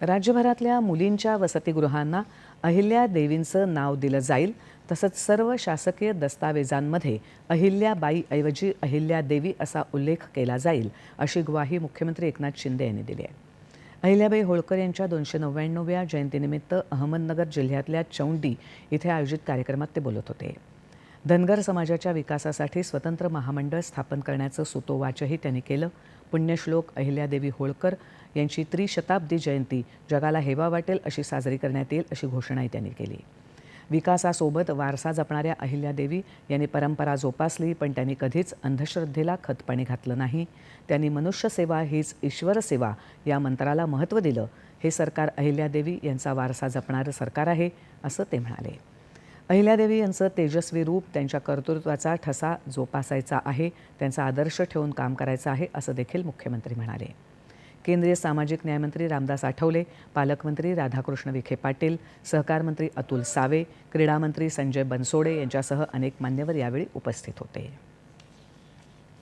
राज्यभरातल्या मुलींच्या वसतिगृहांना अहिल्या देवींचं नाव दिलं जाईल तसंच सर्व शासकीय दस्तावेजांमध्ये अहिल्याबाईऐवजी अहिल्यादेवी असा उल्लेख केला जाईल अशी ग्वाही मुख्यमंत्री एकनाथ शिंदे यांनी दिली आहे. अहिल्याबाई होळकर यांच्या दोनशे नव्याण्णव्या जयंतीनिमित्त अहमदनगर जिल्ह्यातल्या चौंडी इथे आयोजित कार्यक्रमात ते बोलत होते. धनगर समाजाच्या विकासासाठी स्वतंत्र महामंडळ स्थापन करण्याचं सुतोवाचही त्यांनी केलं पुण्यश्लोक अहिल्यादेवी होळकर यांची त्रिशताब्दी जयंती जगाला हेवा वाटेल अशी साजरी करण्यात येईल अशी घोषणाही त्यांनी केली. विकासासोबत वारसा जपणाऱ्या अहिल्यादेवी यांनी परंपरा जोपासली पण त्यांनी कधीच अंधश्रद्धेला खतपाणी घातलं नाही. त्यांनी मनुष्यसेवा हीच ईश्वरसेवा या मंत्राला महत्त्व दिलं. हे सरकार अहिल्यादेवी यांचा वारसा जपणारं सरकार आहे असं ते म्हणाले. अहिल्यादेवी यांचं तेजस्वी रूप त्यांच्या कर्तृत्वाचा ठसा जोपासायचा आहे त्यांचा आदर्श ठेवून काम करायचं आहे असं देखील मुख्यमंत्री म्हणाले. केंद्रीय सामाजिक न्यायमंत्री रामदास आठवले पालकमंत्री राधाकृष्ण विखे पाटील सहकार मंत्री अतुल सावे क्रीडामंत्री संजय बनसोडे यांच्यासह अनेक मान्यवर यावेळी उपस्थित होते.